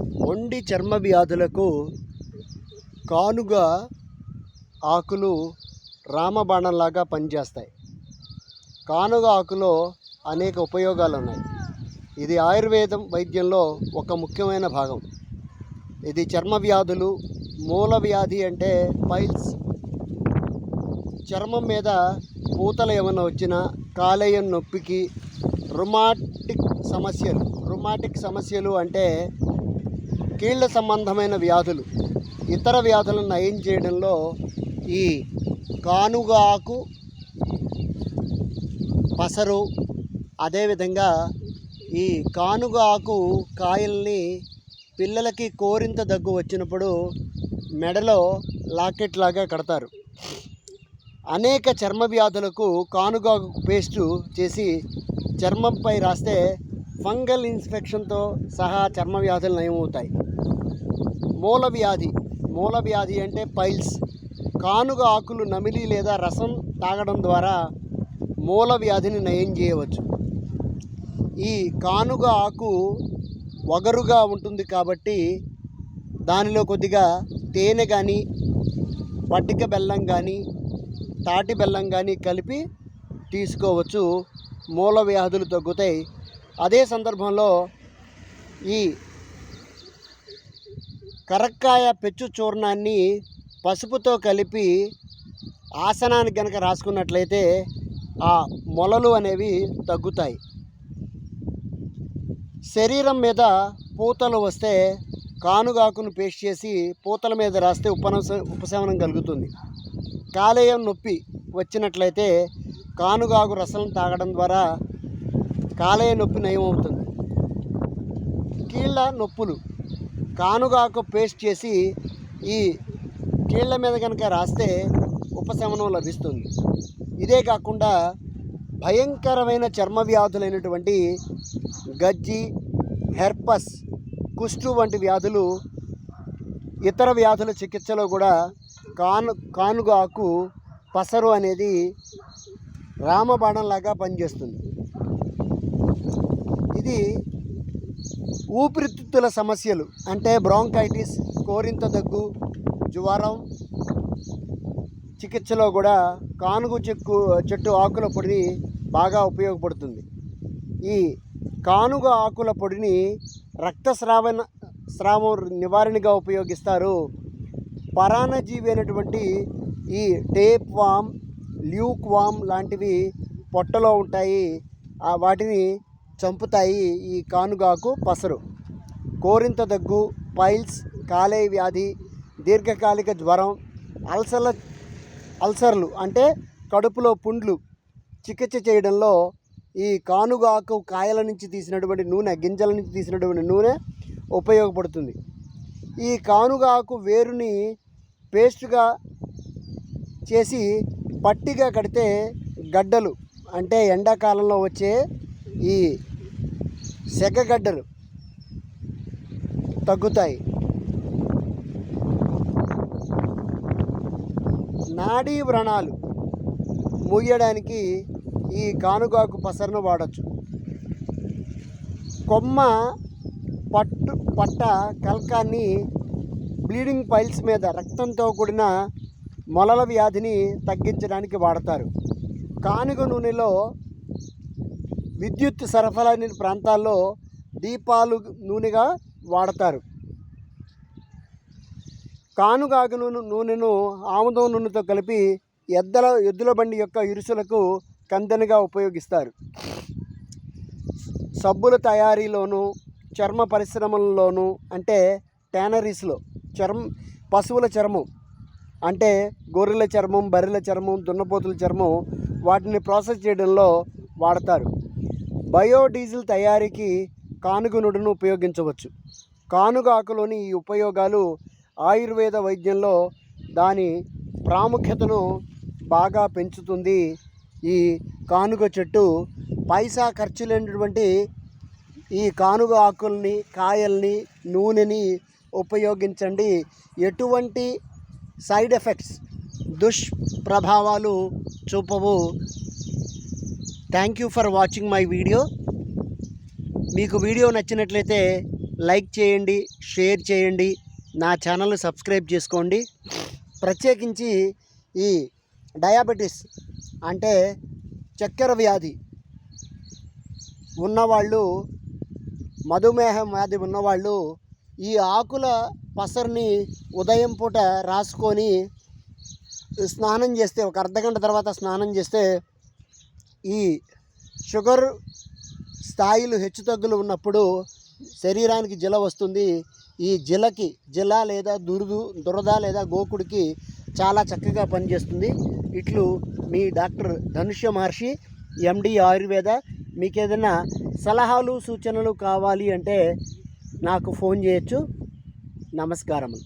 ఒండి చర్మ వ్యాధులకు కానుగ ఆకులు రామబాణంలాగా పనిచేస్తాయి. కానుగ ఆకులో అనేక ఉపయోగాలు ఉన్నాయి ఇది ఆయుర్వేదం వైద్యంలో ఒక ముఖ్యమైన భాగం. ఇది చర్మ వ్యాధులు మూల వ్యాధి అంటే పైల్స్. చర్మం మీద పూతలు ఏమైనా వచ్చినా కాలేయం నొప్పికి రుమాటిక్ సమస్యలు. రుమాటిక్ సమస్యలు అంటే కీళ్ళ సంబంధమైన వ్యాధులు ఇతర వ్యాధులను నయం చేయడంలో ఈ కానుగ ఆకు పసరు అదేవిధంగా ఈ కానుగ ఆకు కాయల్ని పిల్లలకి కోరింత దగ్గు వచ్చినప్పుడు మెడలో లాకెట్ లాగా కడతారు. అనేక చర్మ వ్యాధులకు కానుగాకు పేస్టు చేసి చర్మంపై రాస్తే ఫంగల్ ఇన్ఫెక్షన్తో సహా చర్మ వ్యాధులు నయమవుతాయి. మూల వ్యాధి మూల వ్యాధి అంటే పైల్స్. కానుగ ఆకులు నమిలి లేదా రసం తాగడం ద్వారా మూల వ్యాధిని నయం చేయవచ్చు. ఈ కానుగ ఆకు వగరుగా ఉంటుంది కాబట్టి దానిలో కొద్దిగా తేనె కానీ పట్టిక బెల్లం కానీ తాటి బెల్లం కానీ కలిపి తీసుకోవచ్చు. మూల వ్యాధులు తగ్గుతాయి. అదే సందర్భంలో ఈ కరక్కాయ పెచ్చు చూర్ణాన్ని పసుపుతో కలిపి ఆసనానికి కనుక రాసుకున్నట్లయితే ఆ మొలలు అనేవి తగ్గుతాయి. శరీరం మీద పూతలు వస్తే కానుగాకును పేస్ట్ చేసి పూతల మీద రాస్తే ఉపనస ఉపశమనం కలుగుతుంది. కాలేయం నొప్పి వచ్చినట్లయితే కానుగాకు రసం తాగడం ద్వారా కాలేయ నొప్పి నయం అవుతుంది కీళ్ళ నొప్పులు కానుగాకు పేస్ట్ చేసి ఈ కీళ్ళ మీద కనుక రాస్తే ఉపశమనం లభిస్తుంది. ఇదే కాకుండా భయంకరమైన చర్మ వ్యాధులైనటువంటి గజ్జి హెర్పస్ కుష్టు వంటి వ్యాధులు ఇతర వ్యాధుల చికిత్సలో కూడా కాను కానుగాకు పసరు అనేది రామబాణంలాగా పనిచేస్తుంది. ఇది ఊపిరితిత్తుల సమస్యలు అంటే బ్రాంకైటిస్ కోరింత దగ్గు జ్వరం చికిత్సలో కూడా కానుగు చెక్కు చెట్టు ఆకుల పొడిని బాగా ఉపయోగపడుతుంది. ఈ కానుగ ఆకుల పొడిని రక్తస్రావణ స్రావం నివారణగా ఉపయోగిస్తారు. పరాణజీవి అయినటువంటి ఈ టేప్ వామ్ ల్యూక్ వామ్ లాంటివి పొట్టలో ఉంటాయి. ఆ వాటిని చంపుతాయి ఈ కానుగాకు పసరు. కోరింత దగ్గు పైల్స్ కాలేయ వ్యాధి దీర్ఘకాలిక జ్వరం అల్సర్ల అల్సర్లు అంటే కడుపులో పుండ్లు చికిత్స చేయడంలో ఈ కానుగాకు కాయల నుంచి తీసినటువంటి నూనె గింజల నుంచి తీసినటువంటి నూనె ఉపయోగపడుతుంది. ఈ కానుగాకు వేరుని పేస్ట్గా చేసి పట్టిగా కడితే గడ్డలు అంటే ఎండాకాలంలో వచ్చే ఈ సెగగడ్డలు తగ్గుతాయి. నాడీ వ్రణాలు మూయడానికి ఈ కానుగాకు పసరును వాడచ్చు. కొమ్మ పట్టు పట్ట కల్కాన్ని బ్లీడింగ్ పైల్స్ మీద రక్తంతో కూడిన మొలల వ్యాధిని తగ్గించడానికి వాడతారు. కానుగ నూనెలో విద్యుత్ సరఫరా లేని ప్రాంతాల్లో దీపాలు నూనెగా వాడతారు. కానుగాకు నూనె నూనెను ఆముదం నూనెతో కలిపి ఎద్దల ఎద్దుల బండి యొక్క ఇరుసులకు కందెనగా ఉపయోగిస్తారు. సబ్బుల తయారీలోను చర్మ పరిశ్రమల్లోనూ అంటే ట్యానరీస్లో చర్మ పశువుల చర్మం అంటే గొర్రెల చర్మం బర్రెల చర్మం దున్నపోతుల చర్మం వాటిని ప్రాసెస్ చేయడంలో వాడతారు. బయోడీజిల్ తయారీకి కానుగ నుడును ఉపయోగించవచ్చు. కానుగ ఆకులోని ఈ ఉపయోగాలు ఆయుర్వేద వైద్యంలో దాని ప్రాముఖ్యతను బాగా పెంచుతుంది. ఈ కానుగ చెట్టు పైసా ఖర్చు లేనటువంటి ఈ కానుగ ఆకుల్ని కాయల్ని నూనెని ఉపయోగించండి. ఎటువంటి సైడ్ ఎఫెక్ట్స్ దుష్ప్రభావాలు చూపవు. Thank you for watching my video మీకు వీడియో నచ్చినట్లయితే లైక్ చేయండి షేర్ చేయండి నా ఛానల్ సబ్స్క్రైబ్ చేసుకోండి. ప్రత్యేకించి ఈ డయాబెటీస్ అంటే చక్కెర వ్యాధి ఉన్నవాళ్ళు మధుమేహం వ్యాధి ఉన్నవాళ్ళు ఈ ఆకుల పసరుని ఉదయం పూట రాసుకొని స్నానం చేస్తే ఒక అర్ధగంట తర్వాత స్నానం చేస్తే ఈ షుగర్ స్థాయిలు హెచ్చుతగ్గులు ఉన్నప్పుడు శరీరానికి జిల వస్తుంది. ఈ జిలకి జిల లేదా దురదు దురద లేదా గోకుడికి చాలా చక్కగా పనిచేస్తుంది. ఇట్లు మీ డాక్టర్ ధనుష్య మహర్షి ఎండి ఆయుర్వేద మీకు ఏదైనా సలహాలు సూచనలు కావాలి అంటే నాకు ఫోన్ చేయొచ్చు. నమస్కారములు.